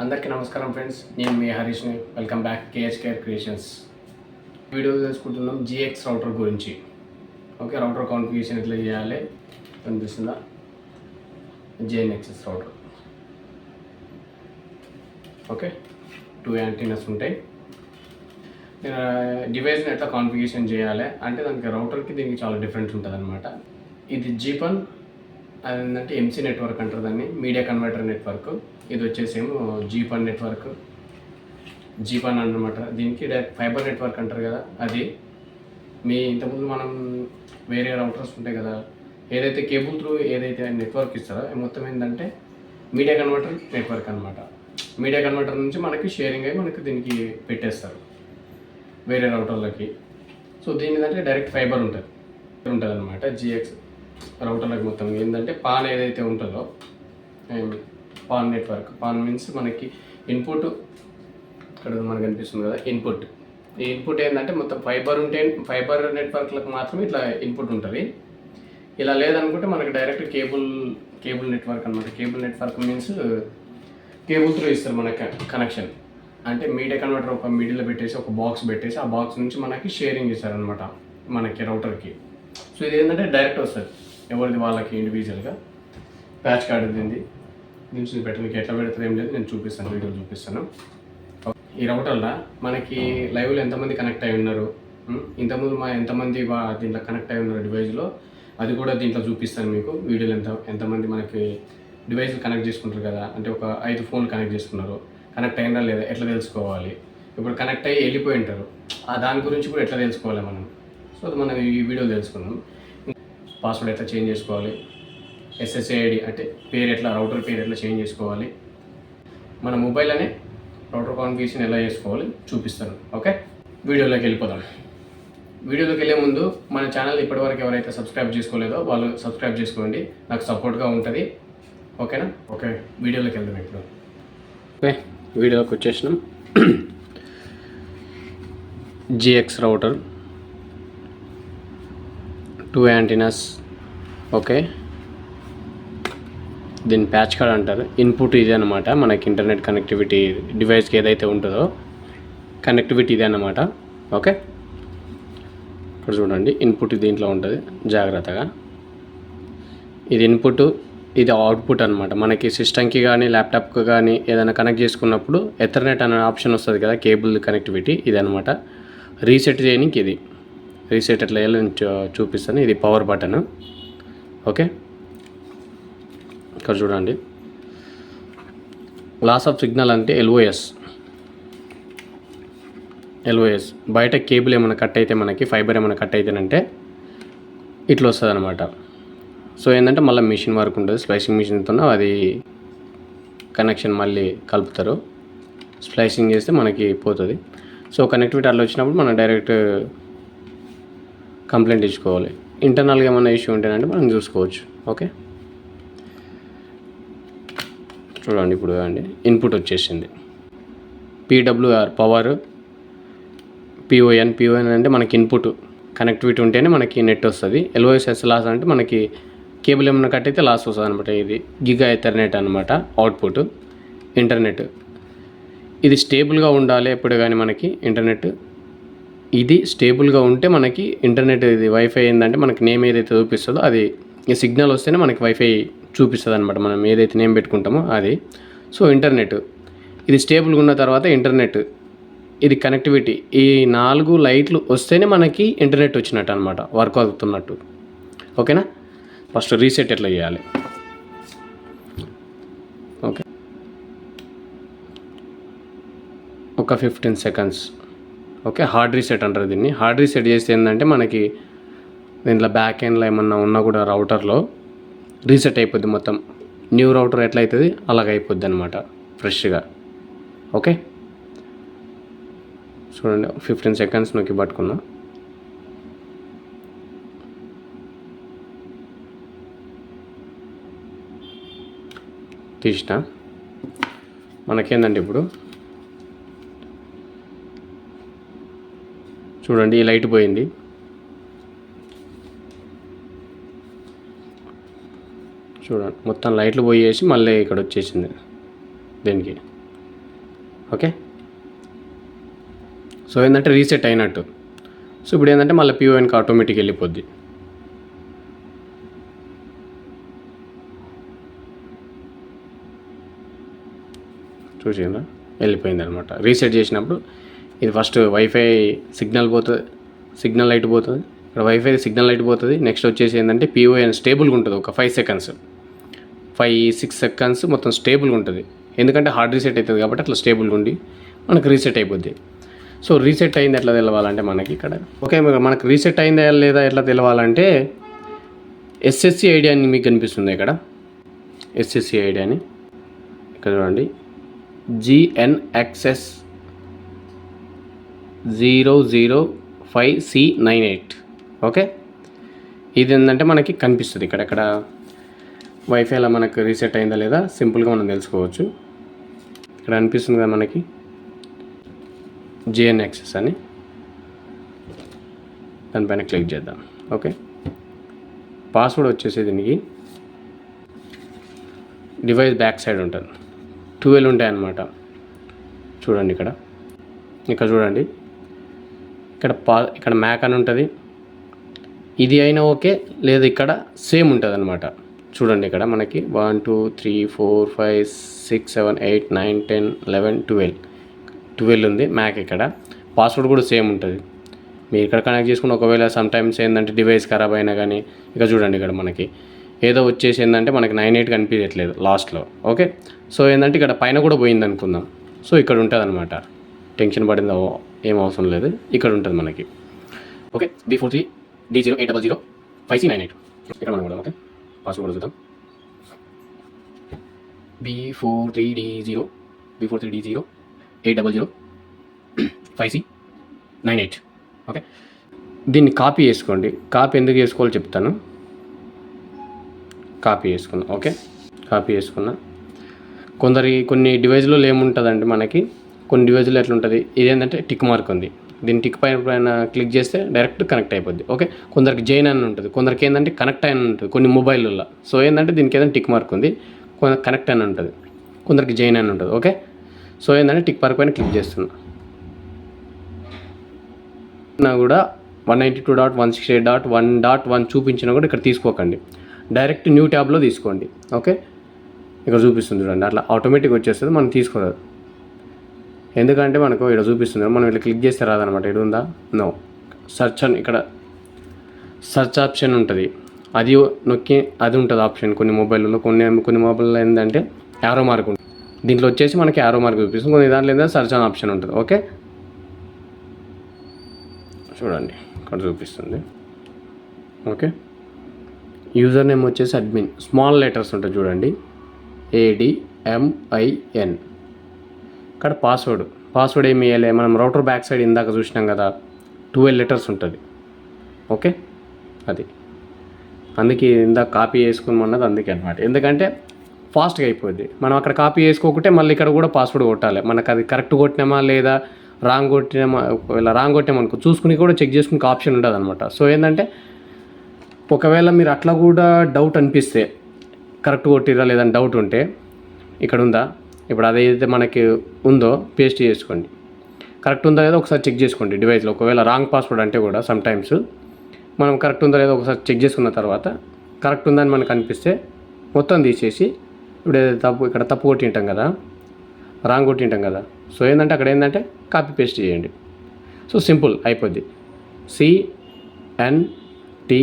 అందరికీ నమస్కారం ఫ్రెండ్స్. నేను మీ హరీష్ని. Welcome back KS care creations video తీసుకుంటున్నాం జిఎక్స్ రౌటర్ గురించి. ఓకే రౌటర్ కాన్ఫిగేషన్ ఎట్లా చేయాలి? కనిపిస్తుందా? JNXS router okay two antennas ఉంటాయి. నేను డివైస్ని ఎట్లా కాన్ఫిగేషన్ చేయాలి? అంటే దానికి రౌటర్కి దీనికి చాలా డిఫరెన్స్ ఉంటుంది అనమాట ఇది జీపన్ అది ఏంటంటే ఎంసీ నెట్వర్క్ అంటారు దాన్ని. మీడియా కన్వర్టర్ నెట్వర్క్ ఇది వచ్చేసేమో జీపన్ నెట్వర్క్ జీపన్ అనమాట దీనికి డైరెక్ట్ ఫైబర్ నెట్వర్క్ అంటారు కదా అది. మీ ఇంతకుముందు మనం వేరే రౌటర్స్ ఉంటాయి కదా ఏదైతే కేబుల్ త్రూ ఏదైతే నెట్వర్క్ ఇస్తారో మొత్తం ఏంటంటే మీడియా కన్వర్టర్ నెట్వర్క్ అనమాట మీడియా కన్వర్టర్ నుంచి మనకి షేరింగ్ అయ్యి మనకి దీనికి పెట్టేస్తారు వేరే రౌటర్లకి సో దీని ఏంటంటే డైరెక్ట్ ఫైబర్ ఉంటుంది. ఉంటుంది అనమాట జిఎక్స్ రౌటర్లకు మొత్తం. ఏంటంటే పాన్ ఏదైతే ఉంటుందో I- PON network. PON means మనకి ఇన్పుట్ ఇక్కడ మనకు కనిపిస్తుంది కదా ఇన్పుట్. ఈ ఇన్పుట్ ఏంటంటే మొత్తం ఫైబర్ ఉంటే ఫైబర్ నెట్వర్క్లకు మాత్రమే ఇట్లా ఇన్పుట్ ఉంటుంది. ఇలా లేదనుకుంటే మనకి డైరెక్ట్ కేబుల్ కేబుల్ నెట్వర్క్ అనమాట cable network means cable through ఇస్తారు మనకి కనెక్షన్. అంటే మీడియా కన్వర్టర్ ఒక మిడిల్లో పెట్టేసి ఒక బాక్స్ పెట్టేసి ఆ బాక్స్ నుంచి మనకి షేరింగ్ ఇస్తారనమాట మనకి రౌటర్కి. సో ఇది ఏంటంటే డైరెక్ట్ వస్తుంది. ఎవరిది వాళ్ళకి ఇండివిజువల్గా ప్యాచ్ కార్డు దీనిది దీనికి పెట్టడానికి ఎట్లా పెడతారు ఏం లేదు నేను చూపిస్తాను వీడియో చూపిస్తాను. ఈ రౌటర్లో మనకి లైవ్లో ఎంతమంది కనెక్ట్ అయి ఉన్నారు? ఇంతకుముందు మా ఎంతమంది దీంట్లో కనెక్ట్ అయి ఉన్నారు డివైస్లో అది కూడా దీంట్లో చూపిస్తాను మీకు వీడియోలు ఎంత ఎంతమంది మనకి డివైస్ కనెక్ట్ చేసుకుంటారు కదా అంటే ఒక ఐదు ఫోన్లు కనెక్ట్ చేసుకున్నారు. కనెక్ట్ అయినా లేదా ఎట్లా తెలుసుకోవాలి? ఇప్పుడు కనెక్ట్ అయ్యి వెళ్ళిపోయి ఉంటారు. ఆ దాని గురించి కూడా ఎట్లా తెలుసుకోవాలి మనం? సో అది మనం ఈ వీడియో తెలుసుకుందాం. పాస్వర్డ్ ఎట్లా చేంజ్ చేసుకోవాలి? ఎస్ఎస్ఏఐడి అంటే పేరు ఎట్లా రౌటర్ పేరు ఎట్లా చేంజ్ చేసుకోవాలి. మన మొబైల్ అనే రౌటర్ కాన్ఫిగేషన్ ఎలా చేసుకోవాలి చూపిస్తాను ఓకే? వీడియోలోకి వెళ్ళిపోదాం. వీడియోలోకి వెళ్ళే ముందు మన ఛానల్ ఇప్పటివరకు ఎవరైతే సబ్స్క్రైబ్ చేసుకోలేదో వాళ్ళు సబ్స్క్రైబ్ చేసుకోండి. నాకు సపోర్ట్గా ఉంటుంది ఓకేనా? ఓకే వీడియోలోకి వెళ్దాం ఇప్పుడు. ఓకే వీడియోలోకి వచ్చేసినాం. GX router two antennas okay? దీన్ని ప్యాచ్ కార్డ్ అంటారు. ఇన్పుట్ ఇదే అనమాట మనకి ఇంటర్నెట్ కనెక్టివిటీ డివైస్కి ఏదైతే ఉంటుందో కనెక్టివిటీ ఇదే అనమాట ఓకే? ఇప్పుడు చూడండి. ఇన్పుట్ దీంట్లో ఉంటుంది. జాగ్రత్తగా. ఇది ఇన్పుట్ ఇది అవుట్పుట్ అనమాట మనకి సిస్టమ్కి కానీ ల్యాప్టాప్కి కానీ ఏదైనా కనెక్ట్ చేసుకున్నప్పుడు ఎథర్నెట్ అనే ఆప్షన్ వస్తుంది కదా కేబుల్ కనెక్టివిటీ ఇది అనమాట రీసెట్ చేయడానికి ఇది. రీసెట్ ఎట్లా చేయాలో చూపిస్తాను. ఇది పవర్ బటన్. ఓకే? ఇక్కడ చూడండి. లాస్ ఆఫ్ సిగ్నల్ అంటే ఎల్ఓఎస్ ఎల్ఓఎస్ బయట కేబుల్ ఏమైనా కట్ అయితే మనకి ఫైబర్ ఏమైనా కట్ అయితేనంటే ఇట్లా వస్తుంది అనమాట సో ఏంటంటే మళ్ళీ మిషన్ వర్క్ ఉంటుంది స్ప్లైసింగ్ మిషన్తో అది కనెక్షన్ మళ్ళీ కలుపుతారు. స్ప్లైసింగ్ చేస్తే మనకి పోతుంది. సో కనెక్టివిటీ అట్లా వచ్చినప్పుడు మనం డైరెక్ట్ కంప్లైంట్ ఇచ్చుకోవాలి. ఇంటర్నల్గా ఏమైనా ఇష్యూ ఉంటేనంటే మనం చూసుకోవచ్చు. ఓకే చూడండి ఇప్పుడు అండి ఇన్పుట్ వచ్చేసింది. పీడబ్ల్యూఆర్ పవర్ పిఓఎన్ పిఓఎన్ అంటే మనకి ఇన్పుట్ కనెక్టివిటీ ఉంటేనే మనకి నెట్ వస్తుంది. ఎల్ఓఎస్ఎస్ లాస్ అంటే మనకి కేబుల్ ఏమైనా కట్ అయితే లాస్ వస్తుంది అనమాట ఇది గిగా ఎథర్నెట్ అనమాట అవుట్పుట్ ఇంటర్నెట్ ఇది స్టేబుల్గా ఉండాలి ఎప్పుడు కానీ మనకి ఇంటర్నెట్ ఇది స్టేబుల్గా ఉంటే మనకి ఇంటర్నెట్ ఇది వైఫై ఏంటంటే మనకి నేమ్ ఏదైతే చూపిస్తుందో అది ఈ సిగ్నల్ వస్తేనే మనకి వైఫై చూపిస్తుంది అనమాట మనం ఏదైతే నేమ్ పెట్టుకుంటామో అది. So internet. ఇది స్టేబుల్గా ఉన్న తర్వాత ఇంటర్నెట్. ఇది కనెక్టివిటీ. ఈ నాలుగు లైట్లు వస్తేనే మనకి ఇంటర్నెట్ వచ్చినట్టు అనమాట వర్క్ అవుతున్నట్టు. ఓకేనా? ఫస్ట్ రీసెట్ ఎట్లా చేయాలి? ఓకే. ఒక fifteen seconds. Okay hard reset అంటారు దీన్ని. హార్డ్ రీసెట్ చేస్తే ఏంటంటే మనకి దీంట్లో బ్యాక్ ఎండ్లో ఏమన్నా ఉన్నా కూడా రౌటర్లో రీసెట్ అయిపోద్ది మొత్తం. న్యూ రౌటర్ ఎట్లా అవుతుంది అలాగ అయిపోద్ది అనమాట ఫ్రెష్గా. ఓకే? చూడండి ఫిఫ్టీన్ సెకండ్స్ నొక్కి పట్టుకున్నా. తీసిన? మనకేందంటే ఇప్పుడు? చూడండి ఈ లైట్ పోయింది. చూడండి. మొత్తం లైట్లు పోయేసి మళ్ళీ ఇక్కడ వచ్చేసింది దీనికి. ఓకే? సో ఏంటంటే రీసెట్ అయినట్టు. సో ఇప్పుడు ఏంటంటే మళ్ళీ పిఓఎన్కి ఆటోమేటిక్ వెళ్ళిపోద్ది. చూసిందా వెళ్ళిపోయింది అనమాట రీసెట్ చేసినప్పుడు ఇది ఫస్ట్ వైఫై సిగ్నల్ పోతుంది సిగ్నల్ లైట్ పోతుంది. ఇక్కడ వైఫై సిగ్నల్ లైట్ పోతుంది. నెక్స్ట్ వచ్చేసి ఏంటంటే పిఓఎన్ స్టేబుల్గా ఉంటుంది ఒక five seconds five six seconds మొత్తం స్టేబుల్గా ఉంటుంది. ఎందుకంటే హార్డ్ రీసెట్ అవుతుంది కాబట్టి అట్లా స్టేబుల్గా ఉండి మనకు రీసెట్ అయిపోద్ది. సో రీసెట్ అయింది ఎట్లా తెలవాలంటే మనకి ఇక్కడ. ఓకే మనకు రీసెట్ అయిందా లేదా ఎట్లా తెలవాలంటే ఎస్ఎస్సి ఐడి అని మీకు కనిపిస్తుంది ఇక్కడ. ఎస్ఎస్సి ఐడి అని ఇక్కడ చూడండి. GNXS zero zero five C nine eight okay ఇది ఏంటంటే మనకి కనిపిస్తుంది ఇక్కడ ఇక్కడ వైఫైలో మనకు రీసెట్ అయిందా లేదా సింపుల్గా మనం తెలుసుకోవచ్చు. ఇక్కడ అనిపిస్తుంది కదా మనకి? జిఎన్ యాక్సెస్ అని. దానిపైన క్లిక్ చేద్దాం. ఓకే పాస్వర్డ్ వచ్చేసి దీనికి. డివైస్ బ్యాక్ సైడ్ ఉంటుంది. ట్వెల్వ్ ఉంటాయన్నమాట చూడండి ఇక్కడ. ఇక్కడ చూడండి. ఇక్కడ పా ఇక్కడ మ్యాక్ అని ఉంటుంది. ఇది అయినా ఓకే లేదు ఇక్కడ సేమ్ ఉంటుంది అనమాట చూడండి ఇక్కడ మనకి one two three four five six seven eight nine ten eleven twelve. Twelve ఉంది మ్యాక్ ఇక్కడ. పాస్వర్డ్ కూడా సేమ్ ఉంటుంది. మీరు ఇక్కడ కనెక్ట్ చేసుకుని ఒకవేళ సమ్ టైమ్స్ ఏంటంటే డివైస్ ఖరాబ్ అయినా కానీ ఇక చూడండి ఇక్కడ మనకి. ఏదో వచ్చేసి ఏంటంటే మనకి నైన్ ఎయిట్ కనిపించట్లేదు లాస్ట్లో ఓకే సో ఏంటంటే ఇక్కడ పైన కూడా పోయింది అనుకుందాం. సో ఇక్కడ ఉంటుంది అనమాట టెన్షన్ పడిందో ఏం అవసరం లేదు. ఇక్కడ ఉంటుంది మనకి. Okay D four three D zero eight double zero five C nine eight ఇక్కడ మనం కూడా ఓకే పాస్వర్డ్ కూడా చూద్దాం. B four three D zero B four three D zero eight double zero five C nine eight okay దీన్ని copy చేసుకోండి. Copy ఎందుకు చేసుకోవాలో చెప్తాను. కాపీ చేసుకున్నా ఓకే కాపీ చేసుకున్నా కొందరి కొన్ని డివైజ్లో ఏముంటుందండి మనకి కొన్ని డివైజ్లో ఎట్లుంటుంది? ఇదేంటంటే టిక్ మార్క్ ఉంది. దీన్ని టిక్ పైన పైన క్లిక్ చేస్తే డైరెక్ట్ కనెక్ట్ అయిపోద్ది. ఓకే కొందరికి జైన్ అని ఉంటుంది. కొందరికి ఏంటంటే కనెక్ట్ అయిన ఉంటుంది కొన్ని మొబైల్లో సో ఏంటంటే దీనికి ఏదైనా టిక్ మార్క్ ఉంది. కొంత కనెక్ట్ అని ఉంటుంది. కొందరికి జైన్ అని ఉంటుంది. ఓకే సో ఏంటంటే టిక్ మార్క్ పైన క్లిక్ చేస్తున్నా. నా కూడా one ninety two dot one sixty eight dot one dot one చూపించినా కూడా ఇక్కడ తీసుకోకండి. డైరెక్ట్ న్యూ ట్యాబ్లో తీసుకోండి. ఓకే ఇక్కడ చూపిస్తుంది చూడండి. అట్లా ఆటోమేటిక్ వచ్చేస్తుంది. మనం తీసుకోరాదు ఎందుకంటే మనకు ఇక్కడ చూపిస్తుంది మనం ఇట్లా క్లిక్ చేస్తే రాదనమాట ఇక్కడ ఉందా? నో సెర్చ్ అని ఇక్కడ సెర్చ్ ఆప్షన్ ఉంటుంది. అది నొక్కి అది ఉంటుంది ఆప్షన్ కొన్ని మొబైల్లో కొన్ని కొన్ని మొబైల్లో ఏంటంటే యారో మార్క్ ఉంటుంది. దీంట్లో వచ్చేసి మనకి యారో మార్క్ చూపిస్తుంది. కొన్ని దాంట్లో ఏంటంటే సర్చ్ అని ఆప్షన్ ఉంటుంది. ఓకే చూడండి. ఇక్కడ చూపిస్తుంది. ఓకే యూజర్ నేమ్ వచ్చేసి అడ్మిన్ స్మాల్ లెటర్స్ ఉంటాయి చూడండి. ఏడిఎంఐఎన్ ఇక్కడ పాస్వర్డ్ పాస్వర్డ్ ఏమి వేయాలి మనం రౌటర్ బ్యాక్ సైడ్ ఇందాక చూసినాం కదా ట్వెల్వ్ లెటర్స్ ఉంటుంది. ఓకే అది. అందుకే ఇందాక కాపీ చేసుకున్నది అందుకే అనమాట ఎందుకంటే ఫాస్ట్గా అయిపోద్ది. మనం అక్కడ కాపీ చేసుకోకుంటే మళ్ళీ ఇక్కడ కూడా పాస్వర్డ్ కొట్టాలి. మనకు అది కరెక్ట్ కొట్టినామా లేదా రాంగ్ కొట్టినామా ఇలా రాంగ్ కొట్టామనుకో చూసుకుని కూడా చెక్ చేసుకునే ఆప్షన్ ఉంటుంది అనమాట సో ఏంటంటే ఒకవేళ మీరు అట్లా కూడా డౌట్ అనిపిస్తే కరెక్ట్ కొట్టిరా లేదని డౌట్ ఉంటే ఇక్కడ ఉందా? ఇప్పుడు అదేదైతే మనకి ఉందో పేస్ట్ చేసుకోండి. కరెక్ట్ ఉందా లేదో ఒకసారి చెక్ చేసుకోండి డివైస్లో ఒకవేళ రాంగ్ పాస్వర్డ్ అంటే కూడా సమ్ టైమ్స్ మనం కరెక్ట్ ఉందా లేదో ఒకసారి చెక్ చేసుకున్న తర్వాత కరెక్ట్ ఉందని మనకు అనిపిస్తే మొత్తం తీసేసి ఇప్పుడు ఏదైతే తప్పు ఇక్కడ తప్పు కొట్టింటాం కదా రాంగ్ కొట్టింటాం కదా సో ఏంటంటే అక్కడ ఏంటంటే కాపీ పేస్ట్ చేయండి. సో సింపుల్ అయిపోద్ది. CN T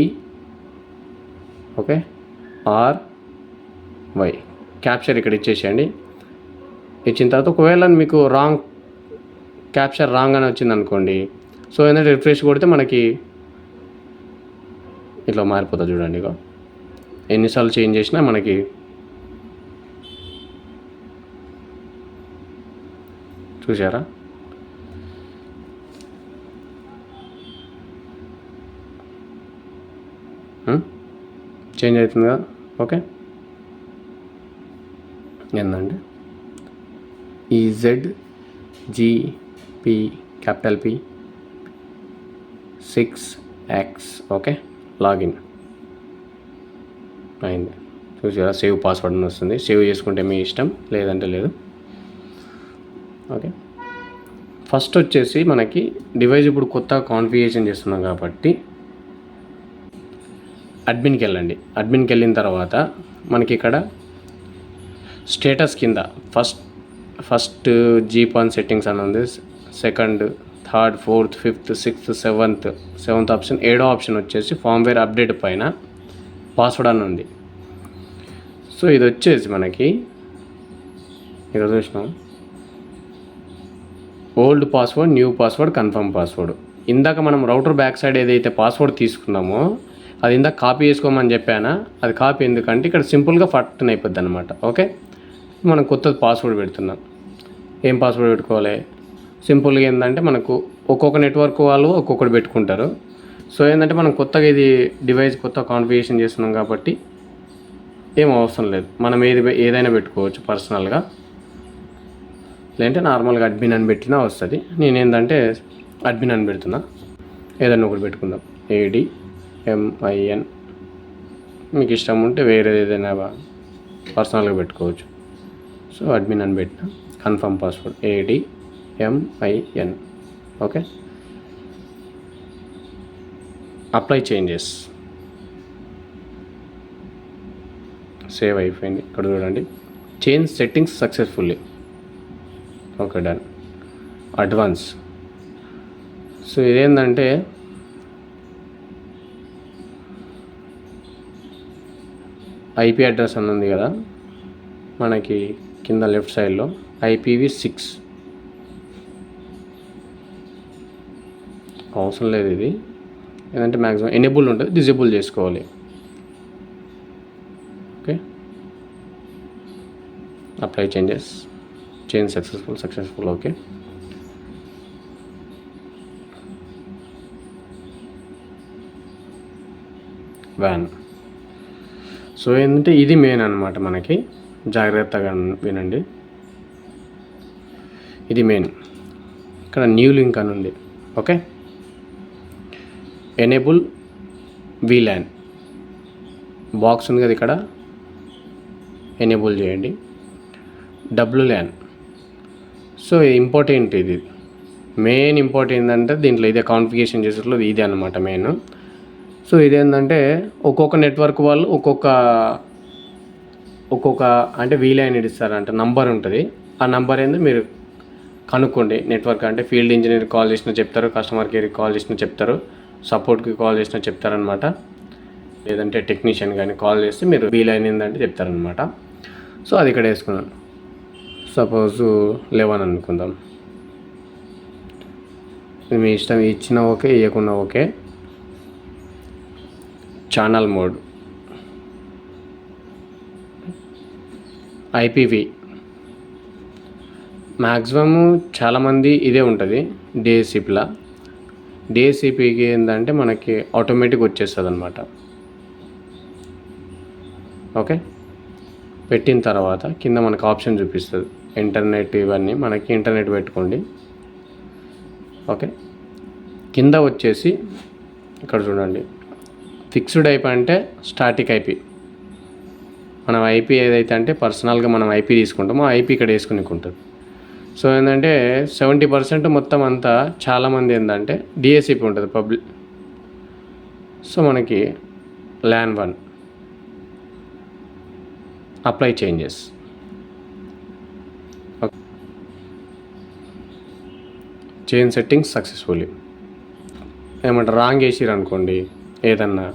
okay R Y captcha ఇక్కడ ఇచ్చేసేయండి. ఇచ్చిన తర్వాత ఒకవేళ మీకు రాంగ్ క్యాప్చర్ రాంగ్ అని వచ్చింది అనుకోండి సో ఏంటంటే రిఫ్రెష్ కొడితే మనకి ఇట్లా మారిపోతుంది చూడండి ఇక ఎన్నిసార్లు చేంజ్ చేసినా మనకి చూసారా చేంజ్ hmm? అవుతుంది కదా ఓకే ఏందండి? EZ GP capital P six X okay login అయింది. చూసారా సేవ్ పాస్వర్డ్ అని వస్తుంది. సేవ్ చేసుకుంటే మీ ఇష్టం లేదంటే లేదు. ఓకే ఫస్ట్ వచ్చేసి మనకి డివైస్ ఇప్పుడు కొత్త కాన్ఫిగరేషన్ చేస్తున్నాం కాబట్టి అడ్మిన్కి వెళ్ళండి. అడ్మిన్కి వెళ్ళిన తర్వాత మనకి ఇక్కడ స్టేటస్ కింద ఫస్ట్ ఫస్ట్ జీపాన్ సెట్టింగ్స్ అని ఉంది. Second third fourth fifth sixth seventh seventh option ఏడో ఆప్షన్ వచ్చేసి ఫామ్వేర్ అప్డేట్ పైన పాస్వర్డ్ అని ఉంది. సో ఇది వచ్చేసి మనకి ఇక్కడ చూసినాం. Old password new password confirm password ఇందాక మనం రౌటర్ బ్యాక్ సైడ్ ఏదైతే పాస్వర్డ్ తీసుకున్నామో అది ఇందాక కాపీ చేసుకోమని చెప్పానా? అది కాపీ ఎందుకంటే ఇక్కడ సింపుల్గా ఫట్టన్ అయిపోద్ది అనమాట ఓకే మనం కొత్త పాస్వర్డ్ పెడుతున్నాం. ఏం పాస్వర్డ్ పెట్టుకోవాలి? సింపుల్గా ఏంటంటే మనకు ఒక్కొక్క నెట్వర్క్ వాళ్ళు ఒక్కొక్కటి పెట్టుకుంటారు. సో ఏంటంటే మనం కొత్తగా ఇది డివైస్ కొత్త కాన్ఫిగేషన్ చేస్తున్నాం కాబట్టి ఏం అవసరం లేదు. మనం ఏది ఏదైనా పెట్టుకోవచ్చు పర్సనల్గా లేదంటే నార్మల్గా అడ్మిన్ అని పెట్టినా వస్తుంది. నేను ఏంటంటే అడ్మిన్ అని పెడుతున్నా. ఏదైనా ఒకటి పెట్టుకుందాం. ఏడి ఎంఐఎన్ మీకు ఇష్టం ఉంటే వేరే ఏదైనా పర్సనల్గా పెట్టుకోవచ్చు. సో అడ్మిన్ అని పెట్టిన. Confirm password. AD MIN okay? Apply changes. Save అయిపోయింది. ఇక్కడ చూడండి. Change settings successfully. Okay done. Advance. So ఇదేంటంటే ఐపీ అడ్రస్ అని ఉంది కదా మనకి కింద లెఫ్ట్ సైడ్లో. IPv six. అవసరం లేదు ఇది. ఏంటంటే మ్యాక్సిమం ఎనేబుల్ ఉంటుంది డిజేబుల్ చేసుకోవాలి. Okay. Apply changes. Change successful successful okay. Van. So ఏంటంటే ఇది మెయిన్ అనమాట మనకి. జాగ్రత్తగా వినండి. ఇది మెయిన్ ఇక్కడ న్యూ లింక్ అని ఉంది. ఓకే ఎనేబుల్ వీలాన్ బాక్స్ ఉంది కదా ఇక్కడ. ఎనేబుల్ చేయండి. డబ్ల్యూ ల్యాన్ సో ఇంపార్టెంట్ ఇది? మెయిన్ ఇంపార్టెంట్ ఏంటంటే దీంట్లో ఇదే కాన్ఫిగేషన్ చేసేట్లో ఇదే అనమాట మెయిన్ సో ఇదేంటంటే ఒక్కొక్క నెట్వర్క్ వాళ్ళు ఒక్కొక్క ఒక్కొక్క అంటే వీలైన ఇస్తారంట. నంబర్ ఉంటుంది. ఆ నంబర్ ఏందో? మీరు కనుక్కోండి నెట్వర్క్ అంటే ఫీల్డ్ ఇంజనీర్ కాల్ చేసినా చెప్తారు కస్టమర్ కేర్కి కాల్ చేసినా చెప్తారు సపోర్ట్కి కాల్ చేసినా చెప్తారనమాట లేదంటే టెక్నీషియన్ కానీ కాల్ చేస్తే మీరు వీలైన చెప్తారనమాట సో అది ఇక్కడ వేసుకున్నాను సపోజ్ లెవెన్ అనుకుందాం. మీ ఇష్టం ఇచ్చినా okay ఇవ్వకున్నా okay. Channel mode. IPV. Maximum చాలామంది ఇదే ఉంటుంది డిఎస్సిపిలా డిఎస్సిపికి ఏంటంటే మనకి ఆటోమేటిక్ వచ్చేస్తుంది అనమాట ఓకే? పెట్టిన తర్వాత కింద మనకు ఆప్షన్ చూపిస్తుంది. ఇంటర్నెట్ ఇవన్నీ మనకి ఇంటర్నెట్ పెట్టుకోండి. ఓకే? కింద వచ్చేసి ఇక్కడ చూడండి. ఫిక్స్డ్ ఐపీ అంటే స్టాటిక్ ఐపీ మనం ఐపీ ఏదైతే అంటే పర్సనల్గా మనం ఐపీ తీసుకుంటామో ఐపీ ఇక్కడ వేసుకుని ఉంటుంది సో ఏంటంటే సెవెంటీ పర్సెంట్ మొత్తం అంతా చాలామంది ఏంటంటే డిఎస్సిపి ఉంటుంది పబ్లిక్ సో మనకి LAN one. Apply changes. Change settings successfully. ఏమంటారు? రాంగ్ వేసిరు అనుకోండి ఏదన్నా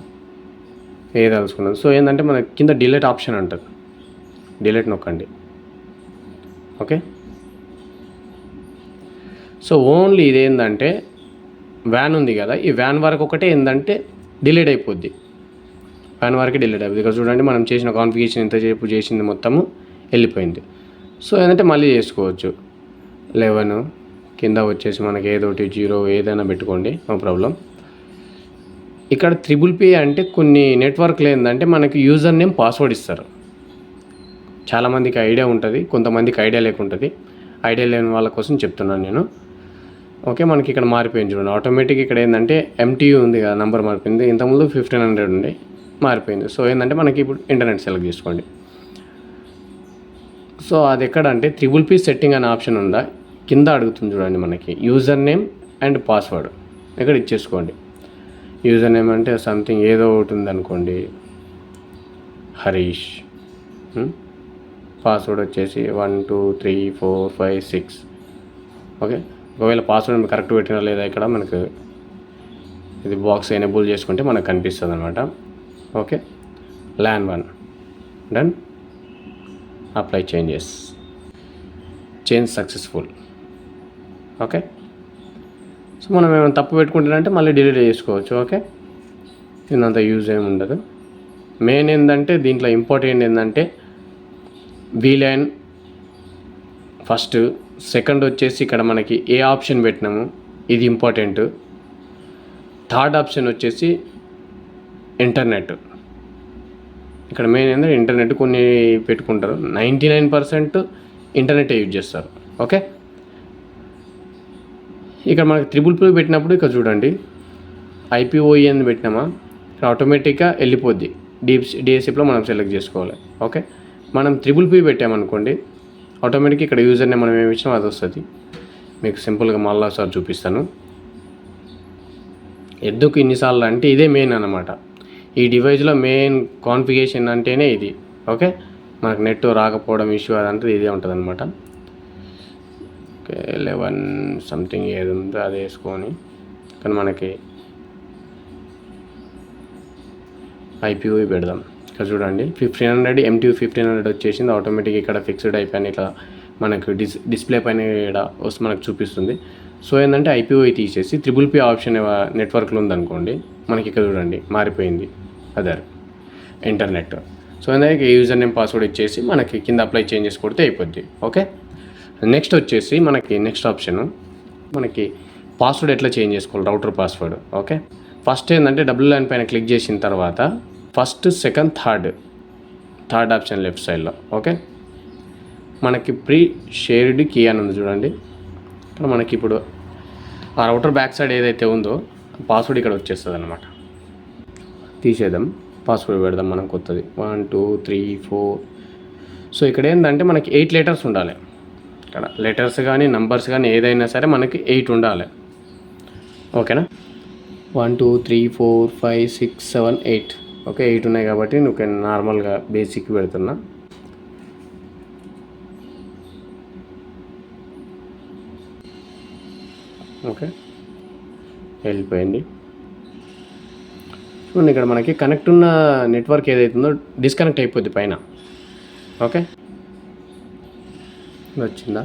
ఏదలుచుకున్నది సో ఏంటంటే మన కింద డిలేట్ ఆప్షన్ ఉంటుంది డిలేట్ నొక్కండి. ఓకే? సో ఓన్లీ ఇదేంటంటే వ్యాన్ ఉంది కదా ఈ వ్యాన్ వరకు ఒకటే ఏంటంటే డిలేడ్ అయిపోద్ది. వ్యాన్ వరకు డిలేడ్ అయిపోద్ది. ఇక్కడ చూడండి మనం చేసిన కాన్ఫిగేషన్ ఎంతసేపు చేసింది మొత్తము వెళ్ళిపోయింది. సో ఏంటంటే మళ్ళీ చేసుకోవచ్చు. లెవెన్ కింద వచ్చేసి మనకి ఏదోటి జీరో ఏదైనా పెట్టుకోండి నో ప్రాబ్లం. ఇక్కడ త్రిబుల్ పే అంటే కొన్ని నెట్వర్క్లు ఏంటంటే మనకి యూజర్ నేమ్ పాస్వర్డ్ ఇస్తారు. చాలామందికి ఐడియా ఉంటుంది కొంతమందికి ఐడియా లేకుంటుంది. ఐడియా లేని వాళ్ళ కోసం చెప్తున్నాను నేను. ఓకే మనకి ఇక్కడ మారిపోయింది చూడండి. ఆటోమేటిక్ ఇక్కడ ఏంటంటే ఎంటీయూ ఉంది కదా నంబర్ మారిపోయింది. ఇంతకుముందు ఫిఫ్టీన్ హండ్రెడ్ ఉండే మారిపోయింది. సో ఏంటంటే మనకి ఇప్పుడు ఇంటర్నెట్ సెలెక్ట్ చేసుకోండి. సో అది ఎక్కడ అంటే త్రిబుల్ పీ సెట్టింగ్ అనే ఆప్షన్ ఉందా? కింద అడుగుతుంది చూడండి మనకి. యూజర్ నేమ్ అండ్ పాస్వర్డ్ ఇక్కడ ఇచ్చేసుకోండి. యూజర్ నేమ్ అంటే సంథింగ్ ఏదో ఒకటి ఉందనుకోండి. Harish password hmm? వచ్చేసి one two three four five six okay ఒకవేళ పాస్వర్డ్ కరెక్ట్ పెట్టినా లేదా ఇక్కడ మనకు ఇది బాక్స్ ఎనేబుల్ చేసుకుంటే మనకు కనిపిస్తుంది అనమాట okay LAN one done apply changes change successful okay so మనం ఏమైనా తప్పు పెట్టుకుంటున్నామంటే మళ్ళీ డిలీట్ చేసుకోవచ్చు. ఓకే దీనంత యూజ్ ఏమి ఉండదు. మెయిన్ ఏంటంటే దీంట్లో ఇంపార్టెంట్ ఏంటంటే వీలైన్ ఫస్ట్ సెకండ్ వచ్చేసి ఇక్కడ మనకి ఏ ఆప్షన్ పెట్టినాము? ఇది ఇంపార్టెంట్. థర్డ్ ఆప్షన్ వచ్చేసి ఇంటర్నెట్. ఇక్కడ మెయిన్ ఏంటంటే ఇంటర్నెట్ కొన్ని పెట్టుకుంటారు. Ninety nine percent internet use చేస్తారు. ఓకే? ఇక్కడ మనకి త్రిబుల్ పీ పెట్టినప్పుడు ఇక్కడ చూడండి. ఐపీఓఈ అని పెట్టినామా? ఇక్కడ ఆటోమేటిక్గా వెళ్ళిపోద్ది. డిఎస్ డిఎస్ఎఫ్లో మనం సెలెక్ట్ చేసుకోవాలి. ఓకే? మనం త్రిబుల్ పీ పెట్టామనుకోండి ఆటోమేటిక్గా ఇక్కడ యూజర్ని మనం ఏమి ఇచ్చినా అది వస్తుంది. మీకు సింపుల్గా మళ్ళీ ఒకసారి చూపిస్తాను. ఎందుకు ఇన్నిసార్లు అంటే ఇదే మెయిన్ అన్నమాట. ఈ డివైస్లో మెయిన్ కాన్ఫిగేషన్ అంటేనే ఇది. ఓకే మనకు నెట్ రాకపోవడం ఇష్యూ అదంటే ఇదే ఉంటుంది అనమాట ఓకే లెవెన్ సంథింగ్ ఏది ఉందో అది వేసుకొని కానీ మనకి ఐపీఓ పెడదాం. ఇక్కడ చూడండి. Fifteen hundred MT fifteen hundred వచ్చేసింది. ఆటోమేటిక్ ఇక్కడ ఫిక్స్డ్ అయిపోయిన ఇట్లా మనకు డిస్ డిస్ప్లే పైన ఇక్కడ వస్తే మనకు చూపిస్తుంది. సో ఏంటంటే ఐపీఓ తీసేసి త్రిబుల్ పీ ఆప్షన్ నెట్వర్క్లో ఉందనుకోండి. మనకి ఇక్కడ చూడండి. మారిపోయింది. అదర్ ఇంటర్నెట్ సో ఏంటంటే యూజర్ నేమ్ పాస్వర్డ్ ఇచ్చేసి మనకి కింద అప్లై చేంజెస్ కొడితే అయిపోద్ది. ఓకే నెక్స్ట్ వచ్చేసి మనకి నెక్స్ట్ ఆప్షన్ మనకి పాస్వర్డ్ ఎట్లా చేంజ్ చేసుకోవాలి? రౌటర్ పాస్వర్డ్ ఓకే ఫస్ట్ ఏంటంటే డబుల్ లైన్ పైన క్లిక్ చేసిన తర్వాత first second third. Third option left సైడ్లో. ఓకే? మనకి ప్రీ షేర్డ్ కీ అని ఉంది చూడండి. ఇక్కడ మనకి ఇప్పుడు ఆ రౌటర్ బ్యాక్ సైడ్ ఏదైతే ఉందో పాస్వర్డ్ ఇక్కడ వచ్చేస్తుంది అనమాట తీసేద్దాం. పాస్వర్డ్ పెడదాం మనం కొత్తది. One two three four. So ఇక్కడ ఏంటంటే మనకి ఎయిట్ లెటర్స్ ఉండాలి. ఇక్కడ లెటర్స్ కానీ నంబర్స్ కానీ ఏదైనా సరే మనకి ఎయిట్ ఉండాలి. ఓకేనా? One two three four five six seven eight. Okay eight ఉన్నాయి కాబట్టి నువ్వు నార్మల్గా బేసిక్ పెడుతున్నా ఓకే వెళ్ళిపోయింది. చూడండి ఇక్కడ మనకి కనెక్ట్ ఉన్న నెట్వర్క్ ఏదైతుందో డిస్కనెక్ట్ అయిపోద్ది పైన. ఓకే వచ్చిందా?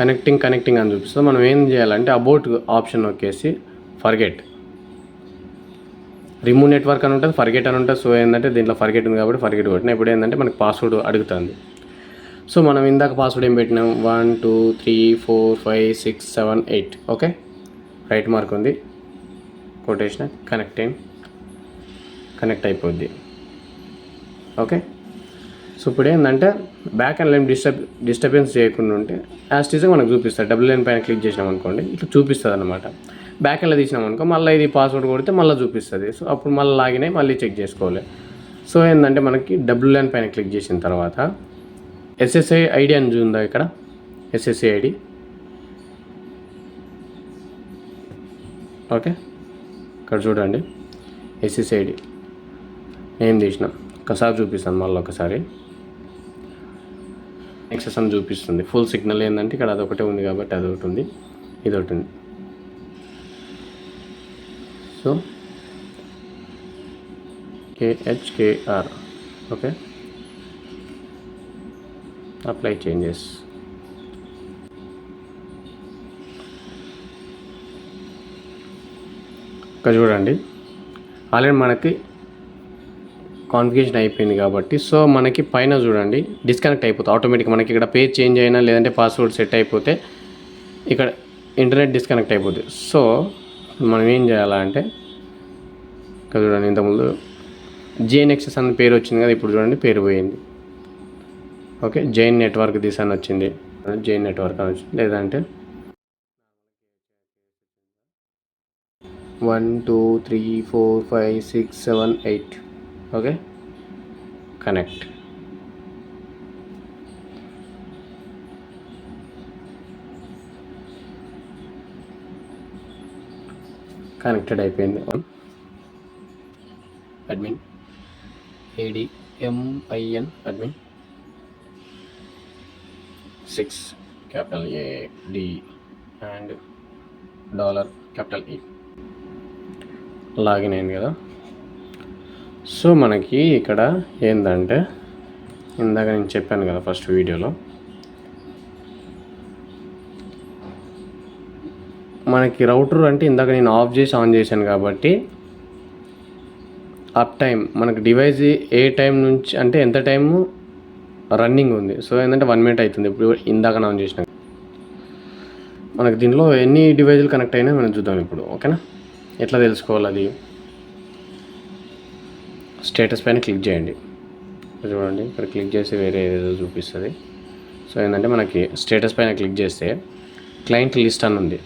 కనెక్టింగ్ కనెక్టింగ్ అని చూపిస్తుంది. మనం ఏం చేయాలంటే అబౌట్ ఆప్షన్ నొక్కేసి ఫర్గెట్. రిమూవ్ నెట్వర్క్ అని ఉంటుంది ఫర్గెట్ అని ఉంటుంది. సో ఏంటంటే దీంట్లో ఫర్గెట్ ఉంది కాబట్టి ఫర్గెట్ కొట్టిన ఇప్పుడు ఏంటంటే మనకి పాస్వర్డ్ అడుగుతుంది. సో మనం ఇందాక పాస్వర్డ్ ఏం పెట్టినాం? One two three four five six seven eight. Okay? Right mark ఉంది. కొటేషన్ కనెక్టింగ్ కనెక్ట్ అయిపోద్ది. ఓకే? సో ఇప్పుడు ఏంటంటే back and line disturb disturbance చేయకుండా ఉంటే యాస్టీస్గా మనకు చూపిస్తారు. డబుల్ లైన్ పైన క్లిక్ చేసినాం అనుకోండి ఇట్లా చూపిస్తుంది అనమాట బ్యాక్ ఎండ్లో తీసినాం అనుకో మళ్ళీ ఇది పాస్వర్డ్ కొడితే మళ్ళీ చూపిస్తుంది. సో అప్పుడు మళ్ళీ లాగిన్ అయ్యి మళ్ళీ చెక్ చేసుకోవాలి. సో ఏంటంటే మనకి డబ్ల్యూ లైన్ పైన క్లిక్ చేసిన తర్వాత ఎస్ఎస్ఐ ఐడి అని చూందా ఇక్కడ? SSI ID okay. ఇక్కడ చూడండి. ఎస్ఎస్ఐ ఐడి నేమ్ తీసినాం. ఒకసారి చూపిస్తాను మళ్ళీ ఒకసారి. నెక్స్ట్ అని చూపిస్తుంది. ఫుల్ సిగ్నల్ ఏంటంటే ఇక్కడ అదొకటే ఉంది కాబట్టి అదొకటి ఉంది. ఇది ఒకటి ఉంది. So KHKR okay apply changes ఇక్కడ చూడండి. ఆల్రెడీ మనకి కాన్ఫిగేషన్ అయిపోయింది కాబట్టి సో మనకి పైన చూడండి డిస్కనెక్ట్ అయిపోతుంది. ఆటోమేటిక్ మనకి ఇక్కడ పేజ్ చేంజ్ అయినా లేదంటే పాస్వర్డ్ సెట్ అయిపోతే ఇక్కడ ఇంటర్నెట్ డిస్కనెక్ట్ అయిపోతుంది సో మనం ఏం చేయాలంటే ఇక్కడ చూడండి ఇంతకుముందు జేఎన్ఎక్సెస్ అన్న పేరు వచ్చింది కదా ఇప్పుడు చూడండి పేరు పోయింది. ఓకే జైన్ నెట్వర్క్ దిశ అని వచ్చింది. జైన్ నెట్వర్క్ అని వచ్చింది. లేదంటే one two three four five six seven eight. Okay connect. Connected అయిపోయింది. Admin AD MIN admin six capital A D and dollar capital E login అయింది కదా. సో మనకి ఇక్కడ ఏంటంటే ఇందాక నేను చెప్పాను కదా ఫస్ట్ వీడియోలో మనకి రౌటర్ అంటే ఇందాక నేను ఆఫ్ చేసి ఆన్ చేశాను కాబట్టి అప్ టైం మనకి డివైస్ ఏ టైం నుంచి అంటే ఎంత టైము రన్నింగ్ ఉంది. సో ఏంటంటే వన్ మినిట్ అవుతుంది. ఇప్పుడు ఇందాక ఆన్ చేసిన. మనకి దీనిలో ఎన్ని డివైజులు కనెక్ట్ అయినా మనం చూద్దాం ఇప్పుడు ఓకేనా? ఎట్లా తెలుసుకోవాలి అది? స్టేటస్ పైన క్లిక్ చేయండి. చూడండి. ఇక్కడ క్లిక్ చేసి వేరే ఏదో చూపిస్తుంది. సో ఏంటంటే మనకి స్టేటస్ పైన క్లిక్ చేస్తే క్లయింట్ లిస్ట్ అని ఉంది.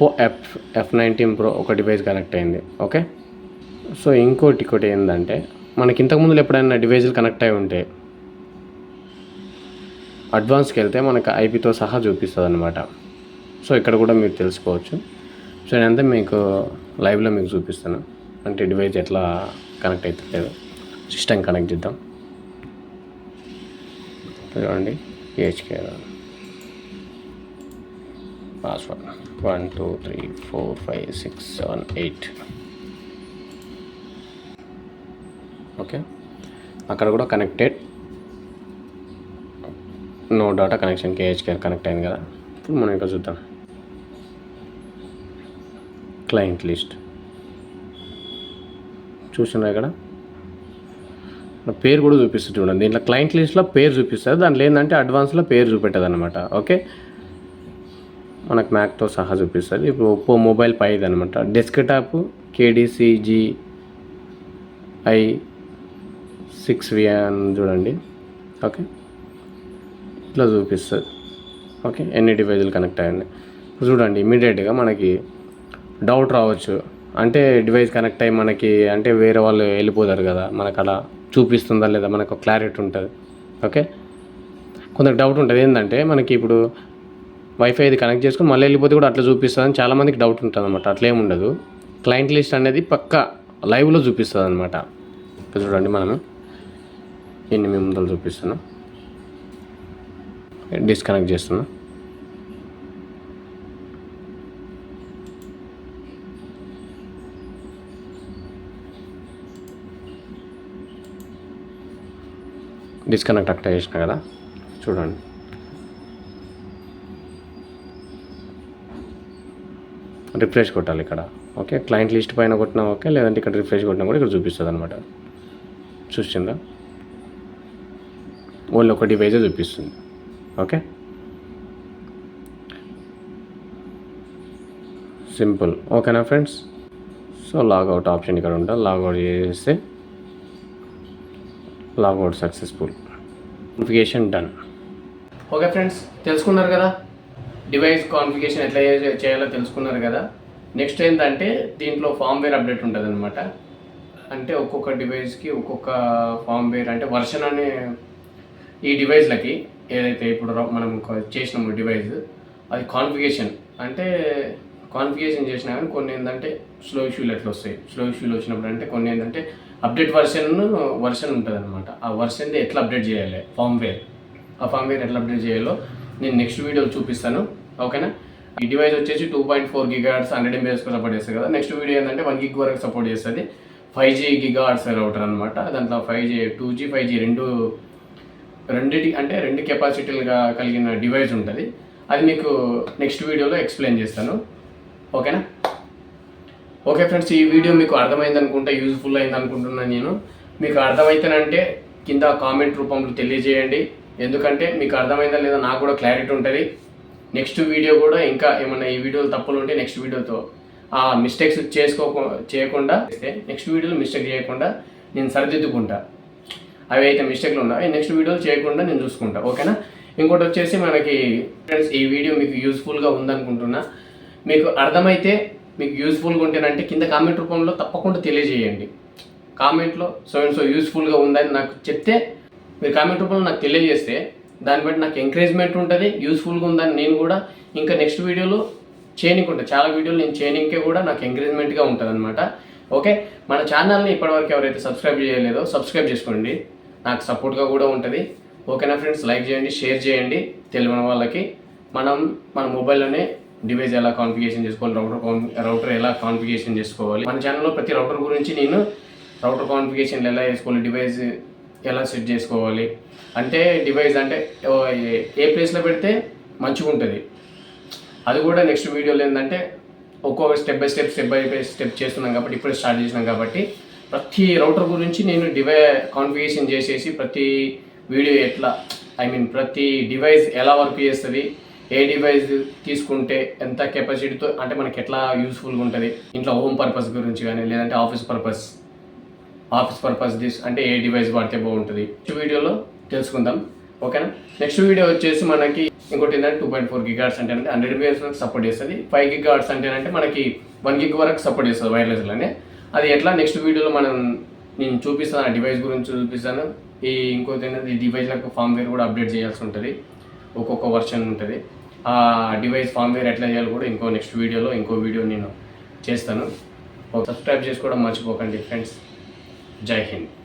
Oppo F F nineteen pro ఒక డివైస్ కనెక్ట్ అయింది ఓకే సో ఇంకోటి ఇంకోటి ఏంటంటే మనకి ఇంతకుముందు ఎప్పుడైనా డివైజులు కనెక్ట్ అయి ఉంటే అడ్వాన్స్కి వెళ్తే మనకు ఐపీతో సహా చూపిస్తుంది అనమాట సో ఇక్కడ కూడా మీరు తెలుసుకోవచ్చు. సో నేనంతా మీకు లైవ్లో మీకు చూపిస్తాను. అంటే డివైజ్ ఎట్లా కనెక్ట్ అవుతలేదు సిస్టమ్ కనెక్ట్ చేద్దాం. చూడండి HK password. One two three four five six seven eight okay అక్కడ కూడా connected no data connection KHKR connect అయింది కదా. ఇప్పుడు మనం ఇక్కడ చూద్దాం. క్లయింట్ లిస్ట్ చూస్తున్నా ఇక్కడ? ఇక్కడ పేరు కూడా చూపిస్తుంది చూడండి. దీంట్లో క్లయింట్ లిస్ట్లో పేరు చూపిస్తుంది. దాంట్లో ఏంటంటే అడ్వాన్స్లో పేరు చూపెట్టదు అనమాట ఓకే మనకు మ్యాక్తో సహా చూపిస్తుంది ఇప్పుడు ఒప్పో మొబైల్ పైది అనమాట desktop KDCG I six V అని చూడండి. ఓకే ఇట్లా చూపిస్తుంది ఓకే ఎన్ని డివైజులు కనెక్ట్ అయ్యాయి ఇప్పుడు చూడండి ఇమీడియట్గా మనకి డౌట్ రావచ్చు. అంటే డివైస్ కనెక్ట్ అయ్యి మనకి అంటే వేరే వాళ్ళు వెళ్ళిపోతారు కదా మనకు అలా చూపిస్తుందా లేదా మనకు క్లారిటీ ఉంటుంది. ఓకే కొంత డౌట్ ఉంటుంది. ఏంటంటే మనకి ఇప్పుడు వైఫై ఇది కనెక్ట్ చేసుకుని మళ్ళీ వెళ్ళిపోతే కూడా అట్లా చూపిస్తుందని చాలామందికి డౌట్ ఉంటుంది అనమాట అట్లా ఉండదు. క్లయింట్ లిస్ట్ అనేది పక్క లైవ్లో చూపిస్తుంది అనమాట చూడండి మనము. ఎన్ని మీ ముందలు చూపిస్తున్నాం. డిస్కనెక్ట్ చేస్తున్నా. డిస్కనెక్ట్ అక్కడ చేసిన కదా. చూడండి. రిఫ్రెష్ కొట్టాలి ఇక్కడ. ఓకే? క్లయింట్ లిస్ట్ పైన కొట్టినా ఓకే లేదంటే ఇక్కడ రిఫ్రెష్ కొట్టినా కూడా ఇక్కడ చూపిస్తుంది అనమాట చూసిందా? ఓన్లీ ఒక డివైజే చూపిస్తుంది. ఓకే? సింపుల్. ఓకేనా ఫ్రెండ్స్? సో లాగౌట్ ఆప్షన్ ఇక్కడ ఉంటుంది లాగౌట్ చేస్తే logout successful. Notification done. Okay friends తెలుసుకున్నారు కదా? డివైస్ కాన్ఫిగేషన్ ఎట్లా చేయాలో తెలుసుకున్నారు కదా. నెక్స్ట్ ఏంటంటే దీంట్లో ఫామ్వేర్ అప్డేట్ ఉంటుంది అనమాట అంటే ఒక్కొక్క డివైస్కి ఒక్కొక్క ఫామ్వేర్ అంటే వర్షన్ అనే ఈ డివైస్లకి ఏదైతే ఇప్పుడు మనం చేసినాము డివైస్ అది కాన్ఫిగేషన్ అంటే కాన్ఫిగేషన్ చేసినా కానీ కొన్ని ఏంటంటే స్లో ఇష్యూలు ఎట్లా వస్తాయి. స్లో ఇష్యూలు వచ్చినప్పుడు అంటే కొన్ని ఏంటంటే అప్డేట్ వర్షన్ వర్షన్ ఉంటుంది అనమాట ఆ వర్షన్ది ఎట్లా అప్డేట్ చేయాలి? ఫామ్వేర్ ఆ ఫామ్వేర్ ఎట్లా అప్డేట్ చేయాలో నేను నెక్స్ట్ వీడియోలో చూపిస్తాను. ఓకేనా ఈ డివైస్ వచ్చేసి two point four giga hundred MBS support చేస్తుంది కదా. నెక్స్ట్ వీడియో ఏంటంటే వన్ గిగ్ వరకు సపోర్ట్ చేస్తుంది. ఫైవ్ జీ గిగా రౌటర్ అనమాట దాంట్లో five G two G five G రెండు రెండిటి అంటే రెండు కెపాసిటీలుగా కలిగిన డివైస్ ఉంటుంది. అది మీకు నెక్స్ట్ వీడియోలో ఎక్స్ప్లెయిన్ చేస్తాను. ఓకేనా ఓకే ఫ్రెండ్స్ ఈ వీడియో మీకు అర్థమైంది అనుకుంటే యూజ్ఫుల్ అయింది అనుకుంటున్నాను నేను. మీకు అర్థమైతేనంటే కింద కామెంట్ రూపంలో తెలియజేయండి. ఎందుకంటే మీకు అర్థమైందా లేదా నాకు కూడా క్లారిటీ ఉంటుంది. నెక్స్ట్ వీడియో కూడా ఇంకా ఏమన్నా ఈ వీడియోలు తప్పులు ఉంటే నెక్స్ట్ వీడియోతో ఆ మిస్టేక్స్ చేసుకో చేయకుండా నెక్స్ట్ వీడియోలో మిస్టేక్ చేయకుండా నేను సరిదిద్దుకుంటా. అవి అయితే మిస్టేక్లు ఉన్నాయి. నెక్స్ట్ వీడియోలు చేయకుండా నేను చూసుకుంటా. ఓకేనా ఇంకోటి వచ్చేసి మనకి ఫ్రెండ్స్ ఈ వీడియో మీకు యూస్ఫుల్గా ఉందనుకుంటున్నా. మీకు అర్థమైతే మీకు యూస్ఫుల్గా ఉంటేనంటే కింద కామెంట్ రూపంలో తప్పకుండా తెలియజేయండి. కామెంట్లో సో అండ్ సో యూస్ఫుల్గా ఉందని నాకు చెప్తే మీరు కామెంట్ రూపంలో నాకు తెలియజేస్తే దాన్ని బట్టి నాకు ఎంకరేజ్మెంట్ ఉంటుంది యూస్ఫుల్గా ఉందని నేను కూడా ఇంకా నెక్స్ట్ వీడియోలో చేయనికి ఉంటుంది చాలా వీడియోలు నేను చేయనికే కూడా నాకు ఎంకరేజ్మెంట్గా ఉంటుంది అనమాట ఓకే మన ఛానల్ని ఇప్పటివరకు ఎవరైతే సబ్స్క్రైబ్ చేయలేదో సబ్స్క్రైబ్ చేసుకోండి. నాకు సపోర్ట్గా కూడా ఉంటుంది. ఓకేనా ఫ్రెండ్స్ లైక్ చేయండి షేర్ చేయండి. తెలియని వాళ్ళకి మనం మన మొబైల్లోనే డివైస్ ఎలా కాన్ఫిగేషన్ చేసుకోవాలి రౌటర్ రౌటర్ ఎలా కాన్ఫిగేషన్ చేసుకోవాలి. మన ఛానల్లో ప్రతి రౌటర్ గురించి నేను రౌటర్ కాన్ఫిగేషన్ ఎలా చేసుకోవాలి డివైస్ ఎలా సెట్ చేసుకోవాలి? అంటే డివైస్ అంటే ఏ- ఏ ప్లేస్లో పెడితే మంచిగా ఉంటుంది. అది కూడా నెక్స్ట్ వీడియోలో ఏంటంటే ఒక్కొక్క step by step step by step చేస్తున్నాం కాబట్టి ఇప్పుడు స్టార్ట్ చేసినాం కాబట్టి ప్రతి రౌటర్ గురించి నేను డివై కాన్ఫిగేషన్ చేసేసి ప్రతి వీడియో ఎట్లా ఐ మీన్ ప్రతి డివైస్ ఎలా వర్క్ చేస్తుంది ఏ డివైస్ తీసుకుంటే ఎంత కెపాసిటీతో అంటే మనకి ఎట్లా యూస్ఫుల్గా ఉంటుంది ఇంట్లో హోమ్ పర్పస్ గురించి కానీ లేదంటే office purpose office purpose this అంటే ఏ డివైస్ వాడితే బాగుంటుంది. నెక్స్ట్ వీడియోలో తెలుసుకుందాం. ఓకేనా? నెక్స్ట్ వీడియో వచ్చేసి మనకి ఇంకోటి ఏంటంటే టూ పాయింట్ ఫోర్ గిగార్డ్స్ అంటే హండ్రెడ్ బిఎస్ వరకు సపోర్ట్ చేస్తుంది. ఫైవ్ గిగార్డ్స్ అంటే అంటే మనకి వన్ గిగ్ వరకు సపోర్ట్ చేస్తుంది వైర్లెస్లోనే అది ఎట్లా? నెక్స్ట్ వీడియోలో మనం నేను చూపిస్తాను ఆ డివైస్ గురించి చూపిస్తాను. ఈ ఇంకోటి ఏంటంటే ఈ డివైస్లకు ఫామ్వేర్ కూడా అప్డేట్ చేయాల్సి ఉంటుంది. ఒక్కొక్క వర్షన్ ఉంటుంది. ఆ డివైస్ ఫామ్వేర్ ఎట్లా చేయాలి కూడా ఇంకో నెక్స్ట్ వీడియోలో ఇంకో వీడియో నేను చేస్తాను. సబ్స్క్రైబ్ చేసుకోవడం మర్చిపోకండి ఫ్రెండ్స్. జై హింద్